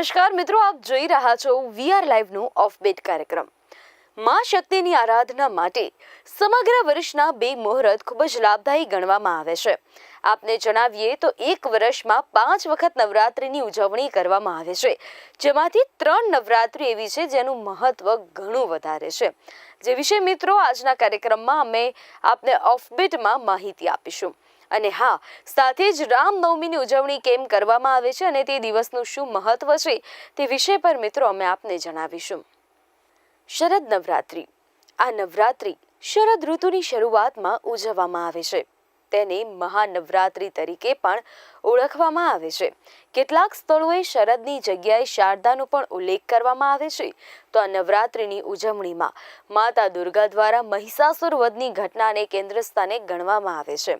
નમસ્કાર, મિત્રો આપ જોઈ રહ્યા છો વીઆર લાઈવનું ઓફબીટ કાર્યક્રમ. માં શક્તિની આરાધના માટે સમગ્ર વર્ષના બે મુહૂર્ત ખૂબ જ લાભદાયી ગણવામાં આવે છે. આપને જણાવીએ તો એક વર્ષમાં પાંચ વખત નવરાત્રિની ઉજવણી કરવામાં આવે છે. જેમાંથી ત્રણ નવરાત્રિ એવી છે જેનું મહત્વ ઘણું વધારે છે. જે વિશે મિત્રો આજના કાર્યક્રમમાં અમે આપને ઓફબીટમાં માહિતી આપીશું. અને હા, સાથે જ રામનવમીની ઉજવણી કેમ કરવામાં આવે છે અને તે દિવસનું શું મહત્વ છે તે વિષય પર મિત્રો અમે આપને જણાવીશું. શરદ નવરાત્રિ. આ નવરાત્રિ શરદ ઋતુની શરૂઆતમાં ઉજવવામાં આવે છે. તેને મહાનવરાત્રિ તરીકે પણ ઓળખવામાં આવે છે. કેટલાક સ્થળોએ શરદની જગ્યાએ શારદાનો પણ ઉલ્લેખ કરવામાં આવે છે. તો આ નવરાત્રિની ઉજવણીમાં માતા દુર્ગા દ્વારા મહિષાસુર વધની ઘટનાને કેન્દ્ર સ્થાને ગણવામાં આવે છે.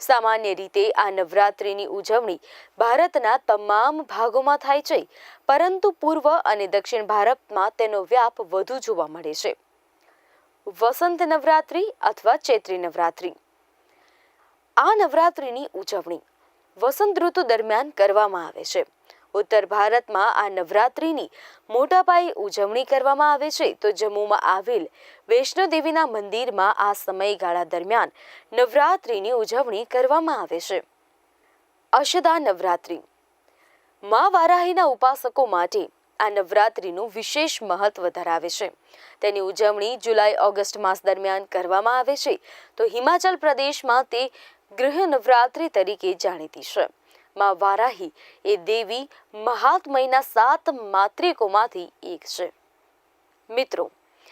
સામાન્ય રીતે આ નવરાત્રિની ઉજવણી ભારતના તમામ ભાગોમાં થાય છે, પરંતુ પૂર્વ અને દક્ષિણ ભારતમાં તેનો વ્યાપ વધુ જોવા મળે છે. વસંત નવરાત્રિ અથવા ચૈત્રી નવરાત્રિ આ નવરાત્રિની ઉજવણી વસંત ઋતુ દરમિયાન કરવામાં આવે છે. ઉત્તર ભારતમાં આ નવરાત્રિની મોટા પાયે ઉજવણી કરવામાં આવે છે. તો જમ્મુમાં આવેલ વૈષ્ણોદેવીના મંદિરમાં આ સમયગાળા દરમિયાન નવરાત્રિની ઉજવણી કરવામાં આવે છે. અષદા નવરાત્રિ. મા વારાહીના ઉપાસકો માટે આ નવરાત્રિનું વિશેષ મહત્વ ધરાવે છે. તેની ઉજવણી જુલાઈ, ઓગસ્ટ માસ દરમિયાન કરવામાં આવે છે. તો હિમાચલ પ્રદેશમાં તે ગૃહ નવરાત્રિ તરીકે જાણીતી છે. માં વારાહી એ દેવી મહાત્મયના સાત માત્રિકોમાંથી એક છે. મિત્રો,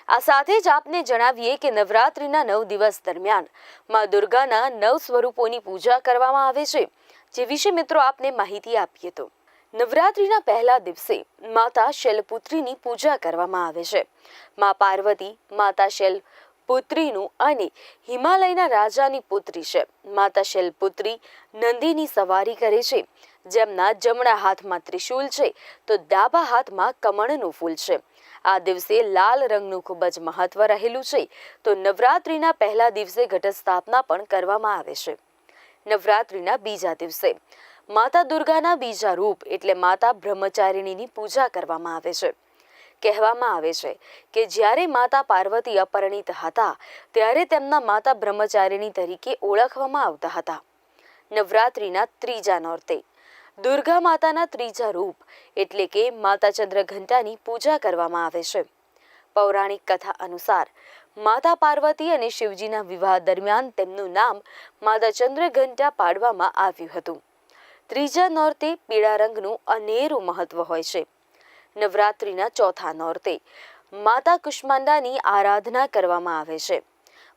આ સાથે જ આપને જણાવીએ કે નવરાત્રિના નવ દિવસ દરમિયાનમાં દુર્ગાના નવ સ્વરૂપોની પૂજા કરવામાં આવે છે. જે વિશે મિત્રો આપને માહિતી આપીએ તો. નવરાત્રિના પહેલા દિવસે માતા શૈલપુત્રીની પૂજા કરવામાં આવે છે. મા પાર્વતી, માતા શૈલ પુત્રીનું અને હિમાલયના રાજાની પુત્રી છે. માતા શૈલપુત્રી નંદીની સવારી કરે છે. જેમના જમણા હાથમાં ત્રિશૂલ છે, તો ડાબા હાથમાં કમળનું ફૂલ છે. આ દિવસે લાલ રંગનું ખૂબ જ મહત્વ રહેલું છે, તો નવરાત્રિના પહેલા દિવસે ઘટસ્થાપના પણ કરવામાં આવે છે. નવરાત્રિના બીજા દિવસે માતા દુર્ગાના બીજા રૂપ એટલે માતા બ્રહ્મચારિણીની પૂજા કરવામાં આવે છે. કહેવામાં આવે છે કે જ્યારે માતા પાર્વતી અપરિણિત હતા, ત્યારે તેમના માતા બ્રહ્મચારિણી તરીકે ઓળખવામાં આવતા હતા. નવરાત્રિના ત્રીજા નોરતે, દુર્ગા માતાના ત્રીજા રૂપ એટલે કે માતા ચંદ્રઘંટાની પૂજા કરવામાં આવે છે. પૌરાણિક કથા અનુસાર, માતા પાર્વતી અને શિવજીના વિવાહ દરમિયાન તેમનું નામ માતા ચંદ્રઘંટા પાડવામાં આવ્યું હતું. ત્રીજા નોરતે પીળા રંગનું અનેરું મહત્વ હોય છે. નવરાત્રિના ચોથા નોરતે માતા કુષ્માંડાની આરાધના કરવામાં આવે છે.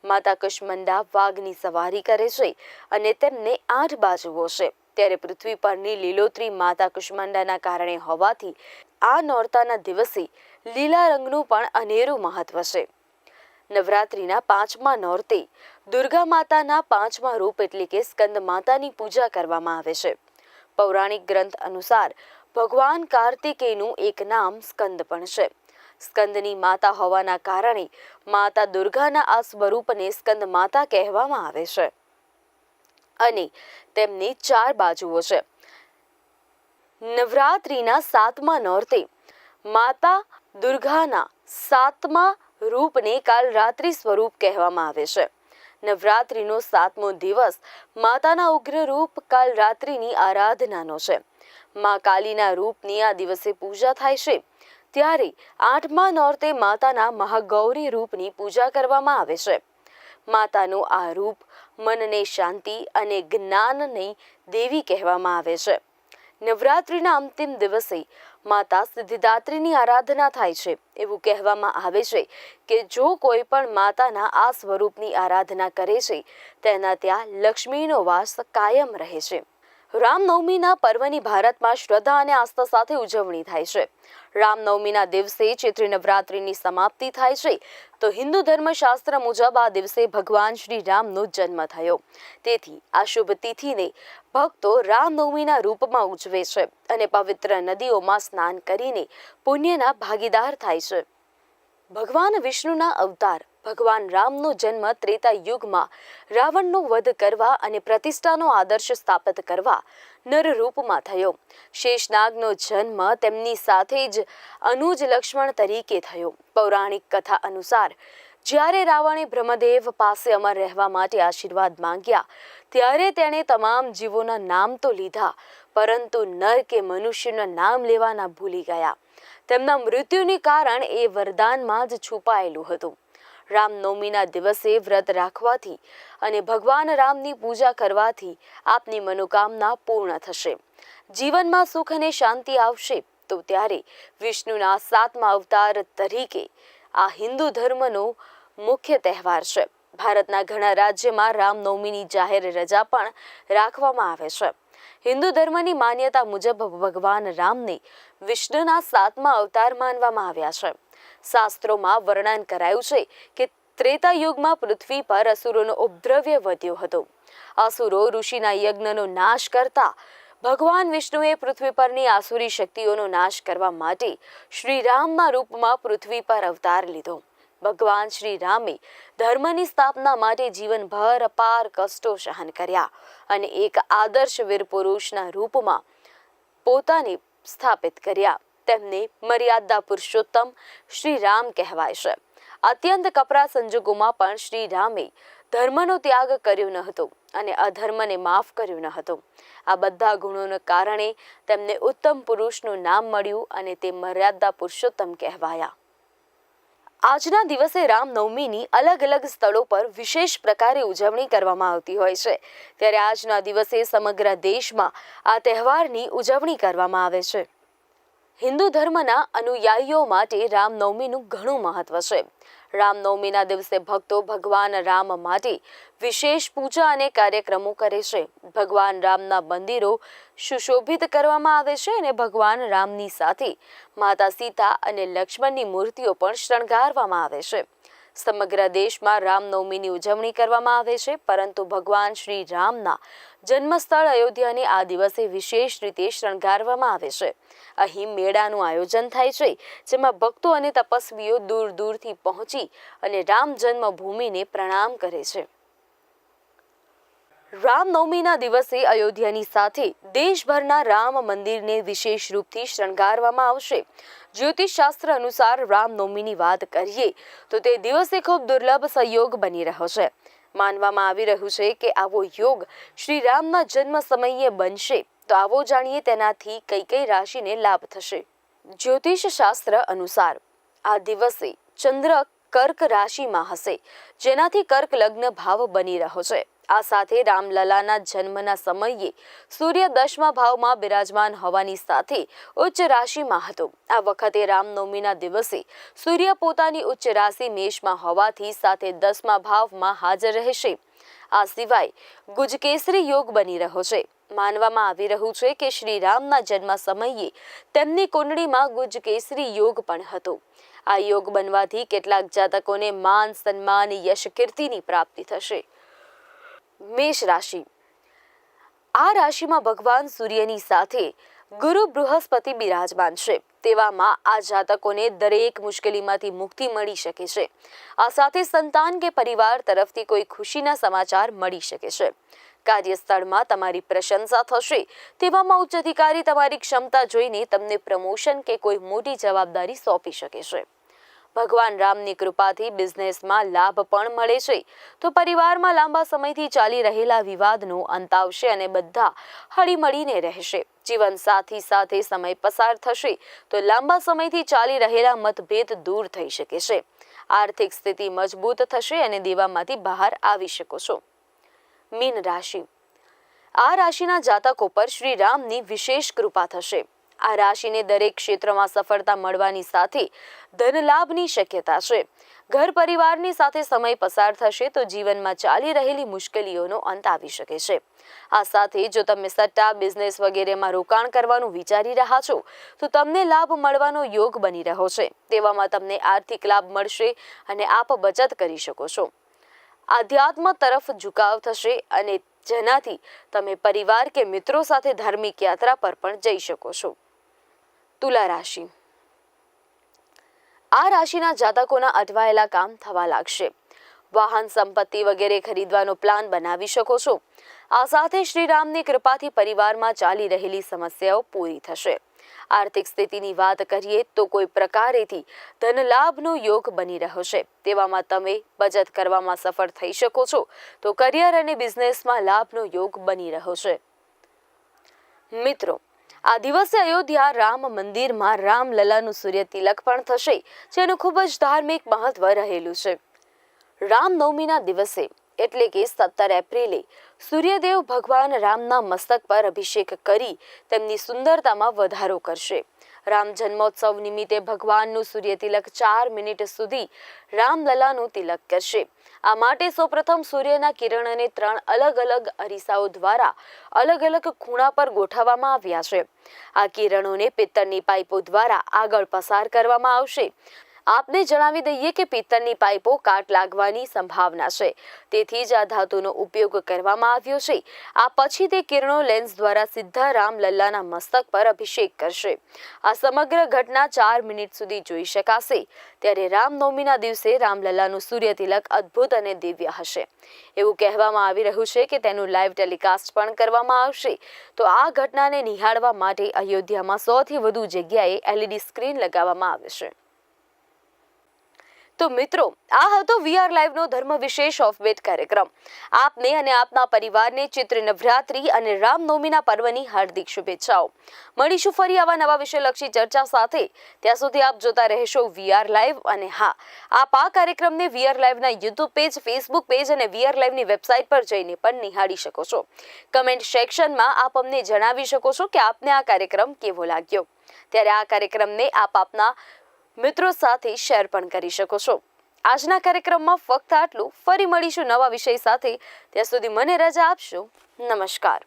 માતા કુષ્મંડા વાઘની સવારી કરે છે અને તેમને આઠ બાજુઓ છે. ત્યારે પૃથ્વી પરની લીલોતરી માતા કુષ્માંડાના કારણે હોવાથી આ નોરતાના દિવસે લીલા રંગનું પણ અનેરું મહત્વ છે. નવરાત્રિના પાંચમા નોરતે દુર્ગા માતાના પાંચમા રૂપ એટલે કે સ્કંદ માતાની પૂજા કરવામાં આવે છે. પૌરાણિક ગ્રંથ અનુસાર ભગવાન કાર્તિકેયનું એક નામ સ્કંદ પણ છે. સ્કંદની માતા હોવાના કારણે માતા દુર્ગાના આ સ્વરૂપને સ્કંદ માતા કહેવામાં આવે છે અને તેમની ચાર બાજુઓ છે. નવરાત્રિના સાતમા નોરતે માતા દુર્ગાના સાતમા રૂપને કાલ રાત્રિ સ્વરૂપ કહેવામાં આવે છે. નવરાત્રિનો સાતમો દિવસ. માતાના ઉગ્ર રૂપ કાલ રાત્રિની આરાધનાનો છે. મા કાલીના રૂપની આ દિવસે પૂજા થાય છે. ત્યારે આઠમા નોરતે માતાના મહાગૌરી રૂપની પૂજા કરવામાં આવે છે. માતાનું આ રૂપ મનને શાંતિ અને જ્ઞાનની દેવી કહેવામાં આવે છે. નવરાત્રિના અંતિમ દિવસે માતા સિદ્ધિદાત્રીની આરાધના થાય છે. એવું કહેવામાં આવે છે કે જો કોઈ પણ માતાના આ સ્વરૂપની આરાધના કરે છે, તેના ત્યાં લક્ષ્મીનો વાસ કાયમ રહે છે. રામનવમીના પર્વની ભારતમાં શ્રદ્ધા અને આસ્થા સાથે ઉજવણી થાય છે. રામનવમીના દિવસે ચૈત્રી નવરાત્રિની સમાપ્તિ થાય છે. તો હિન્દુ ધર્મશાસ્ત્ર મુજબ આ દિવસે ભગવાન શ્રી રામનો જન્મ થયો. તેથી આ શુભ તિથિને ભક્તો રામનવમીના રૂપમાં ઉજવે છે અને પવિત્ર નદીઓમાં સ્નાન કરીને પુણ્યના ભાગીદાર થાય છે. ભગવાન વિષ્ણુના અવતાર, ભગવાન રામનો જન્મ ત્રેતા યુગમાં રાવણનો વધ કરવા અને પ્રતિષ્ઠાનો આદર્શ સ્થાપિત કરવા નર રૂપમાં થયો. શેષનાગનો જન્મ તેમની સાથે જ અનુજ લક્ષ્મણ તરીકે થયો. પૌરાણિક કથા અનુસાર, જ્યારે રાવણે બ્રહ્મદેવ પાસે અમર રહેવા માટે આશીર્વાદ માંગ્યા, ત્યારે તેણે તમામ જીવોના નામ તો લીધા, પરંતુ નર કે મનુષ્યના નામ લેવાના ભૂલી ગયા. તેમના મૃત્યુને કારણ એ વરદાનમાં જ છુપાયેલું હતું. રામનવમીના દિવસે વ્રત રાખવાથી અને ભગવાન રામની પૂજા કરવાથી આપની મનોકામના પૂર્ણ થશે. જીવનમાં સુખ અને શાંતિ આવશે તો ત્યારે વિષ્ણુના સાતમા અવતાર તરીકે આ હિન્દુ ધર્મનો મુખ્ય તહેવાર છે. ભારતના ઘણા રાજ્યમાં રામનવમીની જાહેર રજા પણ રાખવામાં આવે છે. હિન્દુ ધર્મની માન્યતા મુજબ ભગવાન રામને વિષ્ણુના સાતમા અવતાર માનવામાં આવ્યા છે. શાસ્ત્રોમાં વર્ણન કરાયું છે કે ત્રેતા યુગમાં પૃથ્વી પર અસુરોનો ઉપદ્રવ્ય વધ્યો હતો. અસુરો ઋષિના યજ્ઞનો નાશ કરતા ભગવાન વિષ્ણુએ પૃથ્વી પરની આસુરી શક્તિઓનો નાશ કરવા માટે શ્રીરામના રૂપમાં પૃથ્વી પર અવતાર લીધો. ભગવાન શ્રી રામે ધર્મની સ્થાપના માટે જીવનભર અપાર કષ્ટો સહન કર્યા અને એક આદર્શ વીર પુરુષના રૂપમાં પોતાને સ્થાપિત કર્યા. તેમને મર્યાદા પુરુષોત્તમ શ્રી રામ કહેવાય છે. અત્યંત કપરા સંજોગોમાં પણ શ્રી રામે ધર્મનો ત્યાગ કર્યો ન હતો અને અધર્મને માફ કર્યું ન હતું. આ બધા ગુણોના કારણે તેમને ઉત્તમ પુરુષનું નામ મળ્યું અને તે મર્યાદા પુરુષોત્તમ કહેવાયા. આજના દિવસે રામનવમીની અલગ અલગ સ્થળો પર વિશેષ પ્રકારે ઉજવણી કરવામાં આવતી હોય છે. ત્યારે આજના દિવસે સમગ્ર દેશમાં આ તહેવારની ઉજવણી કરવામાં આવે છે. હિન્દુ ધર્મના અનુયાયીઓ માટે રામનવમીનું ઘણું મહત્વ છે. રામનવમીના દિવસે ભક્તો ભગવાન રામ માટે વિશેષ પૂજા અને કાર્યક્રમો કરે છે. ભગવાન રામના મંદિરો સુશોભિત કરવામાં આવે છે અને ભગવાન રામની સાથે માતા સીતા અને લક્ષ્મણની મૂર્તિઓ પણ શણગારવામાં આવે છે. સમગ્ર દેશમાં રામનવમીની ઉજવણી કરવામાં આવે છે, પરંતુ ભગવાન શ્રી રામના જન્મસ્થળ અયોધ્યાને આ દિવસે વિશેષ રીતે શણગારવામાં આવે છે. અહીં મેળાનું આયોજન થાય છે, જેમાં ભક્તો અને તપસ્વીઓ દૂર દૂરથી પહોંચી અને રામ જન્મભૂમિને પ્રણામ કરે છે. રામનવમીના દિવસે અયોધ્યાની સાથે દેશભરના રામ મંદિરને વિશેષ રૂપથી શણગારવામાં આવશે. જ્યોતિષ શાસ્ત્ર અનુસાર રામનવમીની વાત કરીએ, તો તે દિવસે ખૂબ દુર્લભ સંયોગ બની રહ્યો છે. માનવામાં આવી રહ્યું છે કે આવો યોગ શ્રી રામના જન્મ સમયે બનશે, તો આવો જાણીએ તેનાથી કઈ કઈ રાશિને લાભ થશે. જ્યોતિષ શાસ્ત્ર અનુસાર આ દિવસે ચંદ્ર કર્ક રાશિમાં હશે, જેનાથી કર્ક લગ્ન ભાવ બની રહ્યો છે. આ સાથે રામલલાના જન્મના સમયે સૂર્ય દશમા ભાવમાં બિરાજમાન હોવાની સાથે ઉચ્ચ રાશિમાં હતો. આ વખતે રામનવમીના દિવસે સૂર્ય પોતાની ઉચ્ચ રાશિ મેષમાં હોવાથી સાથે દસમા ભાવમાં હાજર રહેશે. આ સિવાય ગુજકેસરી યોગ બની રહ્યો છે. માનવામાં આવી રહ્યું છે કે શ્રી રામના જન્મ સમયે તેમની કુંડળીમાં ગુજકેસરી યોગ પણ હતો. આ યોગ બનવાથી કેટલાક જાતકોને માન, સન્માન, યશ, કીર્તિની પ્રાપ્તિ થશે. મેષ રાશિ. આ રાશિમાં ભગવાન સૂર્યની સાથે ગુરુ બૃહસ્પતિ બિરાજમાન છે. તેવામાં આ જાતકોને દરેક મુશ્કેલીમાંથી મુક્તિ મળી શકે છે. આ સાથે સંતાન કે પરિવાર તરફથી કોઈ ખુશીના સમાચાર મળી શકે છે. કાર્યસ્થળમાં તમારી પ્રશંસા થશે. તેવામાં ઉચ્ચ અધિકારી તમારી ક્ષમતા જોઈને તમને પ્રમોશન કે કોઈ મોટી જવાબદારી સોંપી શકે છે. ભગવાન રામની કૃપાથી બિઝનેસમાં લાભ પણ મળે છે. તો પરિવારમાં લાંબા સમયથી ચાલી રહેલા વિવાદનો અંત આવશે અને બધા હળીમળીને રહેશે. જીવન સાથી સાથે સમય પસાર થશે તો લાંબા સમયથી ચાલી રહેલા મતભેદ દૂર થઈ શકે છે. આર્થિક સ્થિતિ મજબૂત થશે અને દેવામાંથી બહાર આવી શકો છો. મીન રાશિ. આ રાશિના જાતકો પર શ્રી રામની વિશેષ કૃપા થશે. આ રાશિને દરેક ક્ષેત્રમાં સફળતા મળવાની સાથે ધન લાભની શક્યતા છે. ઘર પરિવારની સાથે સમય પસાર થશે તો જીવનમાં ચાલી રહેલી મુશ્કેલીઓનો અંત આવી શકે છે. આ સાથે જો તમે સટ્ટા, બિઝનેસ વગેરેમાં રોકાણ કરવાનું વિચારી રહ્યા છો, તો તમને લાભ મળવાનો યોગ બની રહ્યો છે. તેવામાં તમને આર્થિક લાભ મળશે અને આપ બચત કરી શકો છો. આધ્યાત્મ તરફ ઝુકાવ થશે અને જેનાથી તમે પરિવાર કે મિત્રો સાથે ધાર્મિક યાત્રા પર પણ જઈ શકો છો. તુલા રાશિ. આ રાશિના જાતકોના અટવાયેલા કામ થવા લાગશે. વાહન સંપત્તિ વગેરે ખરીદવાનો પ્લાન બનાવી શકો છો. આ સાથે શ્રીરામની કૃપાથી પરિવારમાં ચાલી રહેલી સમસ્યાઓ પૂરી થશે. આર્થિક સ્થિતિની વાત કરીએ તો કોઈ પ્રકારેથી ધન લાભનો યોગ બની રહ્યો છે. તેવામાં તમે બચત કરવામાં સફળ થઈ શકો છો. તો કરિયર અને બિઝનેસમાં લાભનો યોગ બની રહ્યો છે. મિત્રો આ દિવસે અયોધ્યા રામ મંદિરમાં રામલલાનું સૂર્ય તિલક પણ થશે, જેનું ખૂબ જ ધાર્મિક મહત્વ રહેલું છે. રામનવમીના દિવસે, એટલે કે સત્તર એપ્રિલે, સૂર્યદેવ ભગવાન રામના મસ્તક પર અભિષેક કરી તેમની સુંદરતામાં વધારો કરશે. રામ જન્મોત્સવ નિમિત્તે ભગવાનનું સૂર્ય તિલક ચાર મિનિટ સુધી રામલલાનું તિલક કરશે. આ માટે સૌપ્રથમ સૂર્યના કિરણને ત્રણ અલગ અલગ અરીસાઓ દ્વારા અલગ અલગ ખૂણા પર ગોઠવવામાં આવ્યા છે. આ કિરણોને પિત્તળની પાઇપો દ્વારા આગળ પસાર કરવામાં આવશે. આપને જણાવી દઈએ કે પિત્તળની પાઇપો કાટ લાગવાની સંભાવના છે. તેથી જ આ ધાતુનો ઉપયોગ કરવામાં આવ્યો છે. આ પછી તે કિરણો લેન્સ દ્વારા સીધા રામલલ્લાના મસ્તક પર અભિષેક કરશે. આ સમગ્ર ઘટના ચાર મિનિટ સુધી જોઈ શકાશે. ત્યારે રામનવમીના દિવસે રામલલ્લાનું સૂર્ય તિલક અદ્ભુત અને દિવ્ય હશે. એવું કહેવામાં આવી રહ્યું છે કે તેનું લાઈવ ટેલિકાસ્ટ પણ કરવામાં આવશે. તો આ ઘટનાને નિહાળવા માટે અયોધ્યામાં સૌથી વધુ જગ્યાએ એલઈડી સ્ક્રીન લગાવવામાં આવે છે. તો મિત્રો, આ હતો વીઆર લાઈવનો ધર્મ વિશેષ ઓફબેટ કાર્યક્રમ. આપને અને આપના પરિવારને ચિત્ર નવરાત્રી અને રામનવમીના પર્વની હાર્દિક શુભેચ્છાઓ. મળીશું ફરી આવા નવા વિષયલક્ષી ચર્ચા સાથે. ત્યાં સુધી આપ જોતા રહેશો વીઆર લાઈવ અને હા, આપ આ કાર્યક્રમને વીઆર લાઈવના યુટ્યુબ પેજ ફેસબુક પેજ અને વીઆર લાઈવની વેબસાઇટ પર જઈને પણ નિહાળી શકો છો. કમેન્ટ સેક્શનમાં આપ અમને જણાવી શકો છો કે આપને આ કાર્યક્રમ કેવો લાગ્યો. ત્યારે આ કાર્યક્રમને આપ આપના મિત્રો સાથે શેર પણ કરી શકો છો. આજના કાર્યક્રમમાં ફક્ત આટલું. ફરી મળીશું નવા વિષય સાથે. ત્યાં સુધી મને રજા આપશો. નમસ્કાર.